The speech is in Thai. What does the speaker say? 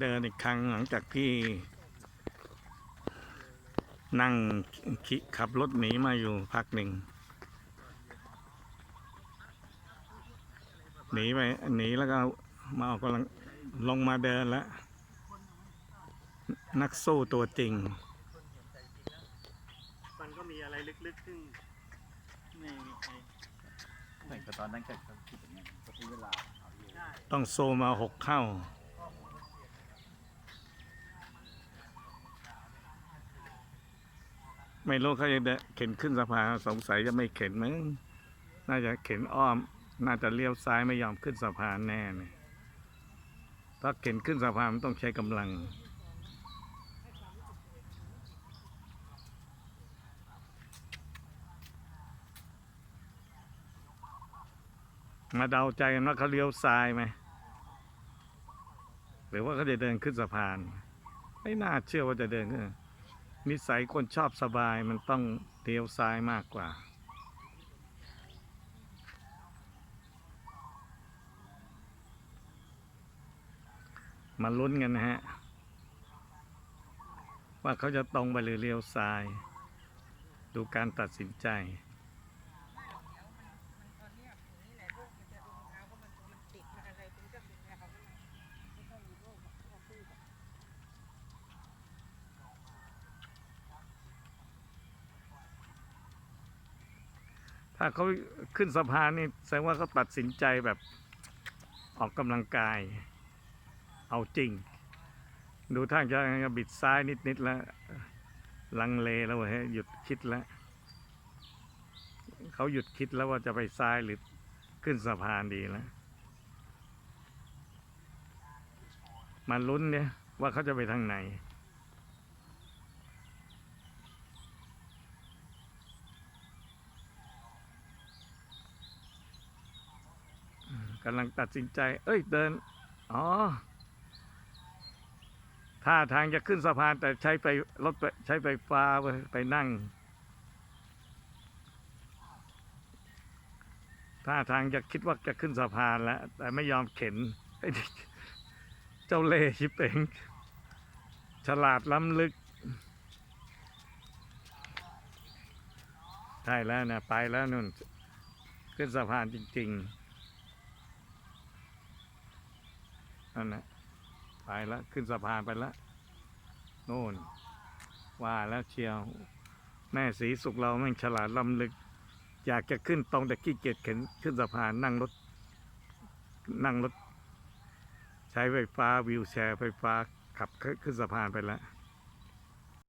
เดินอีกครั้งหลังจากที่นั่งข,ขับรถหนีมาอยู่พักหนึ่งหนีไปหนีแล้วก็มาออกกำลังลงมาเดินแล้ว นักสู้ตัวจริง มันก็มีอะไรลึกๆซึ่งไม่มีใครเหมือนกับตอนนั้นก็คิดอย่างนี้ก็ใช้เวลาต้องโซมาหกเข้า ไม่รู้เขาจะเดินเข็นขึ้นสะพานสงสัยจะไม่เข็นมั้งน่าจะเข็นอ้อม น่าจะเลี้ยวซ้ายไม่ยอมขึ้นสะพานแน่เลยถ้าเข็นขึ้นสะพานมันต้องใช้กำลัง มาเดาใจกันว่าเขาเลี้ยวซ้ายไหมหรือว่าเขาจะเดินขึ้นสะพาน ไม่น่าเชื่อว่าจะเดินขึ้น นิสัยคนชอบสบายมันต้องเลี้ยวซ้ายมากกว่า มาลุ้นกันนะฮะ ว่าเขาจะตรงไปหรือเลี้ยวซ้าย ดูการตัดสินใจ ถ้าเขาขึ้นสะพานนี่แสดงว่าเขาตัดสินใจแบบออกกำลังกาย เอาจริง ดูท่าจะบิดซ้ายนิดๆแล้วลังเลแล้วเว้ยหยุดคิดแล้วเขาหยุดคิดแล้วว่าจะไปซ้ายหรือขึ้นสะพานดีแล้วมาลุ้นเนี่ยว่าเขาจะไปทางไหน กำลังตัดสินใจ เอ้ยเดิน อ๋อท่าทางจะขึ้นสะพานแต่ใช้ไปรถไปใช้ไฟฟ้าไปไปนั่งท่าทางจะคิดว่าจะขึ้นสะพานแล้ว แต่ไม่ยอมเข็นเจ้าเล่ชิบเองฉลาดล้ำลึกใช่แล้วนะไปแล้วนุ่น ขึ้นสะพานจริง ๆ นั่นนะไปแล้วขึ้นสะพานไปแล้วโน่น ว่าแล้วเชียว แม่สีสุขเราแม่งฉลาดล้ำลึก อยากจะขึ้นตรงแต่ขี้เกียจเข็นขึ้นสะพานนั่งรถ นั่งรถ ใช้ไฟฟ้าวิวแชร์ไฟฟ้าขับขึ้นสะพานไปแล้ว